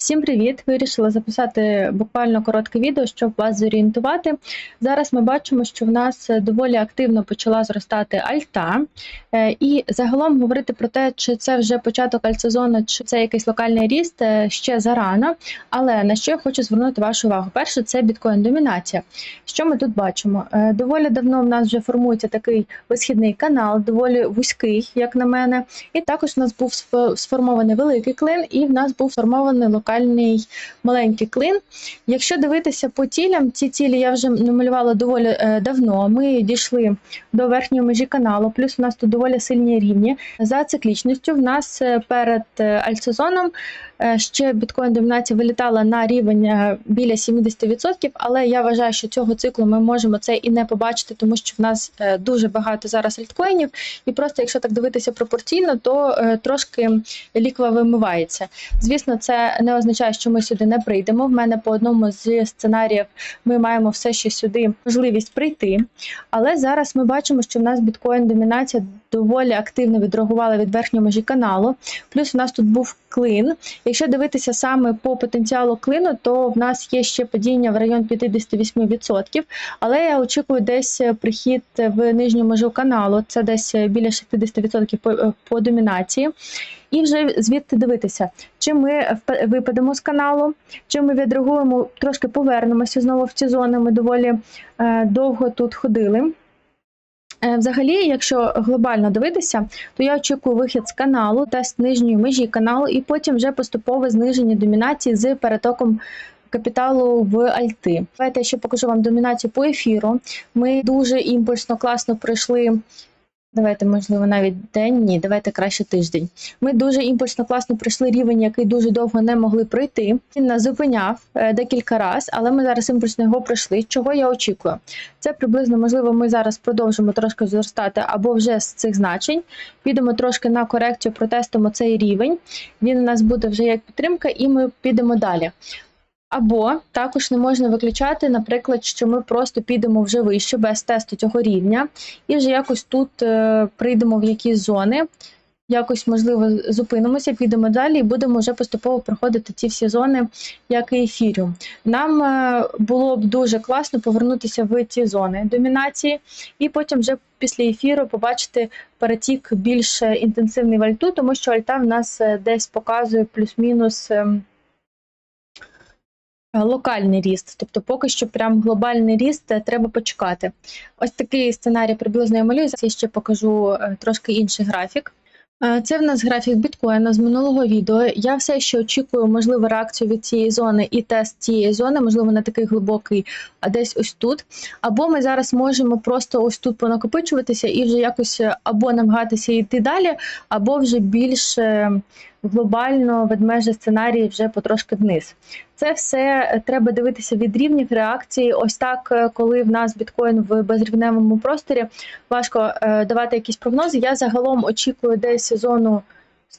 Всім привіт! Вирішила записати буквально коротке відео, щоб вас зорієнтувати. Зараз ми бачимо, що в нас доволі активно почала зростати альта, Е, і загалом говорити про те, чи це вже початок альтсезону, чи це якийсь локальний ріст, е, ще зарано. Але на що я хочу звернути вашу увагу? Перше, це біткоін-домінація. Що ми тут бачимо? Е, Доволі давно в нас вже формується такий висхідний канал, доволі вузький, як на мене. І також в нас був сформований великий клин, і в нас був сформований локальний маленький клин. Якщо дивитися по цілям, ці цілі я вже намалювала доволі е, давно. Ми дійшли до верхньої межі каналу, плюс у нас тут доволі сильні рівні. За циклічністю в нас е, перед е, альтсезоном ще біткоін домінація вилітала на рівень біля 70%, але я вважаю, що цього циклу ми можемо це і не побачити, тому що в нас дуже багато зараз альткоїнів, і просто якщо так дивитися пропорційно, то трошки ліква вимивається. Звісно, це не означає, що ми сюди не прийдемо. В мене по одному з сценаріїв ми маємо все ще сюди можливість прийти. Але зараз ми бачимо, що в нас біткоін домінація доволі активно відреагувала від верхньої межі каналу. Плюс у нас тут був клин. Якщо дивитися саме по потенціалу клину, то в нас є ще падіння в район 58%. Але я очікую десь прихід в нижню межу каналу, це десь біля 60% по, по домінації. І вже звідти дивитися, чи ми випадемо з каналу, чи ми відреагуємо, трошки повернемося знову в ці зони. Ми доволі е, довго тут ходили. Е, Взагалі, якщо глобально дивитися, то я очікую вихід з каналу, тест нижньої межі каналу, і потім вже поступове зниження домінації з перетоком капіталу в альти. Давайте я ще покажу вам домінацію по ефіру. Ми дуже імпульсно, класно пройшли. Давайте, можливо, навіть день, ні, давайте краще тиждень. Ми дуже імпульсно класно пройшли рівень, який дуже довго не могли пройти. Він нас зупиняв е, декілька разів, але ми зараз імпульсно його пройшли. Чого я очікую? Це приблизно, можливо, ми зараз продовжимо трошки зростати або вже з цих значень. Підемо трошки на корекцію, протестимо цей рівень. Він у нас буде вже як підтримка, і ми підемо далі. Або також не можна виключати, наприклад, що ми просто підемо вже вище без тесту цього рівня, і вже якось тут е, прийдемо в якісь зони, якось, можливо, зупинимося, підемо далі і будемо вже поступово проходити ці всі зони, як і ефіріум. Нам е, було б дуже класно повернутися в ці зони домінації, і потім вже після ефіру побачити перетік більш е, інтенсивний в альту, тому що альта в нас десь показує плюс-мінус. Е, Локальний ріст, тобто поки що прям глобальний ріст е, треба почекати. Ось такий сценарій приблизно я малюю. Зараз я ще покажу е, трошки інший графік. Це в нас графік біткоїна з минулого відео. Я все ще очікую, можливо, реакцію від цієї зони і тест цієї зони, можливо, не такий глибокий, а десь ось тут. Або ми зараз можемо просто ось тут понакопичуватися і вже якось або намагатися йти далі, або вже більш е, глобально ведмежі сценарії вже потрошки вниз. Це все треба дивитися від рівнів реакції. Ось так, е, коли в нас біткоін в безрівневому просторі, важко е, давати якісь прогнози. Я загалом очікую десь зону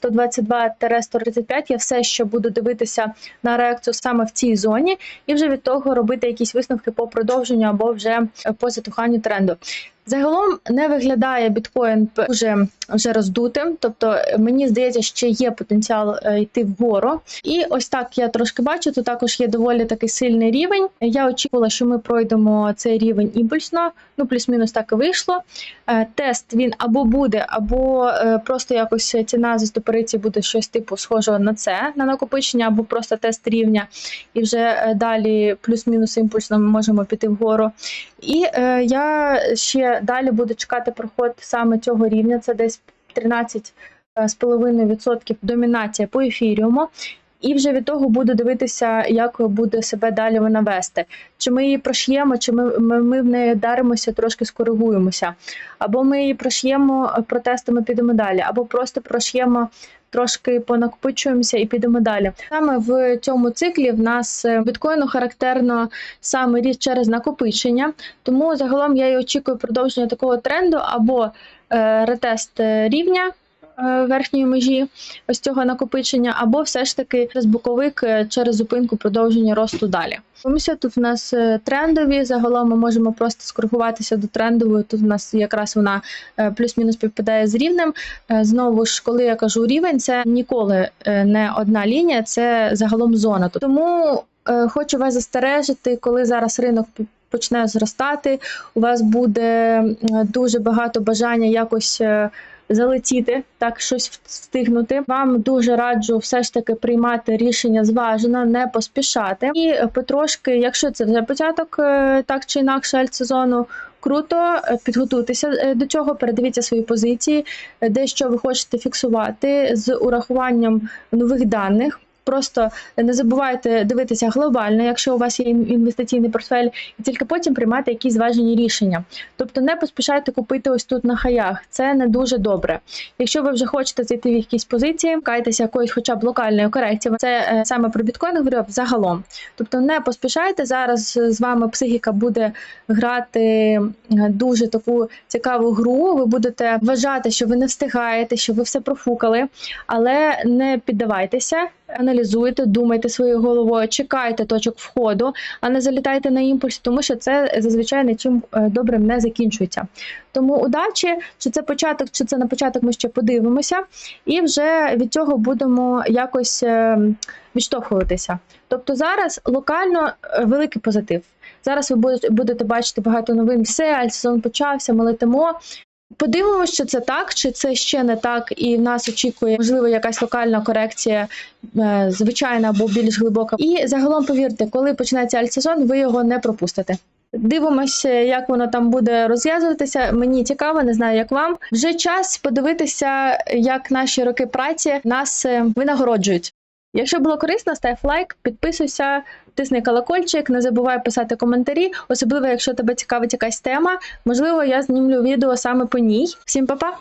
122-135. Я все ще буду дивитися на реакцію саме в цій зоні, і вже від того робити якісь висновки по продовженню або вже по затуханню тренду. Загалом не виглядає біткоін дуже вже роздутим, тобто е, мені здається, що є потенціал е, йти вгору. І ось так я трошки бачу. Тут також є доволі такий сильний рівень. Я очікувала, що ми пройдемо цей рівень імпульсно, ну плюс-мінус так і вийшло. Е, Тест він або буде, або просто якось ціна застопориться буде щось типу схожого на це, на накопичення, або просто тест рівня, і вже далі плюс-мінус імпульсно ми можемо піти вгору. І я ще далі буду чекати проход саме цього рівня. Це десь 13,5% домінація по ефіріуму. І вже від того буду дивитися, як буде себе далі вона вести. Чи ми її прош'ємо, чи ми, ми, ми в неї даримося, трошки скоригуємося. Або ми її прош'ємо, протестами підемо далі, або просто прош'ємо. Трошки понакопичуємося і підемо далі. Саме в цьому циклі в нас е, біткоїну характерно саме ріст через накопичення, тому загалом я і очікую продовження такого тренду або е, ретест е, рівня верхньої межі ось цього накопичення, або все ж таки через боковик е, через зупинку продовження росту далі. Комісія тут у нас е, трендові. Загалом ми можемо просто скоригуватися до трендової. Тут у нас якраз вона е, плюс-мінус співпадає з рівнем. Е, Знову ж, коли я кажу рівень, це ніколи е, не одна лінія, це загалом зона. Тому е, хочу вас застережити, коли зараз ринок почне зростати, у вас буде дуже багато бажання якось. Залетіти, так щось встигнути. Вам дуже раджу все ж таки приймати рішення зважено, не поспішати. І е, потрошки, якщо це вже початок е, так чи інакше альтсезону, круто е, підготуйтеся до цього, передивіться свої позиції, де що ви хочете фіксувати з урахуванням нових даних. Просто не забувайте дивитися глобально, якщо у вас є інвестиційний портфель, і тільки потім приймати якісь зважені рішення. Тобто не поспішайте купити ось тут на хаях. Це не дуже добре. Якщо ви вже хочете зайти в якісь позиції, кайтеся якоїсь хоча б локальної корекції. Це е, саме про біткоін говорю загалом. Тобто не поспішайте зараз. З вами психіка буде грати е, дуже таку цікаву гру. Ви будете вважати, що ви не встигаєте, що ви все профукали, але не піддавайтеся. Аналізуйте, думайте своєю головою, чекайте точок входу, а не залітайте на імпульс, тому що це зазвичай нічим е, добрим не закінчується. Тому удачі, чи це початок, чи це на початок, ми ще подивимося, і вже від цього будемо якось е, відштовхуватися. Тобто зараз локально е, великий позитив. Зараз ви будете, бачити багато новин. Все, альсезон почався, ми летимо. Подивимося, що це так, чи це ще не так, і в нас очікує можливо якась локальна корекція, е, звичайна або більш глибока. І загалом повірте, коли почнеться альтсезон, ви його не пропустите. Дивимося, як воно там буде розв'язуватися. Мені цікаво, не знаю, як вам. Вже час подивитися, як наші роки праці нас е, винагороджують. Якщо було корисно, став лайк, підписуйся, тисни колокольчик, не забувай писати коментарі, особливо якщо тебе цікавить якась тема. Можливо, я знімлю відео саме по ній. Всім па-па!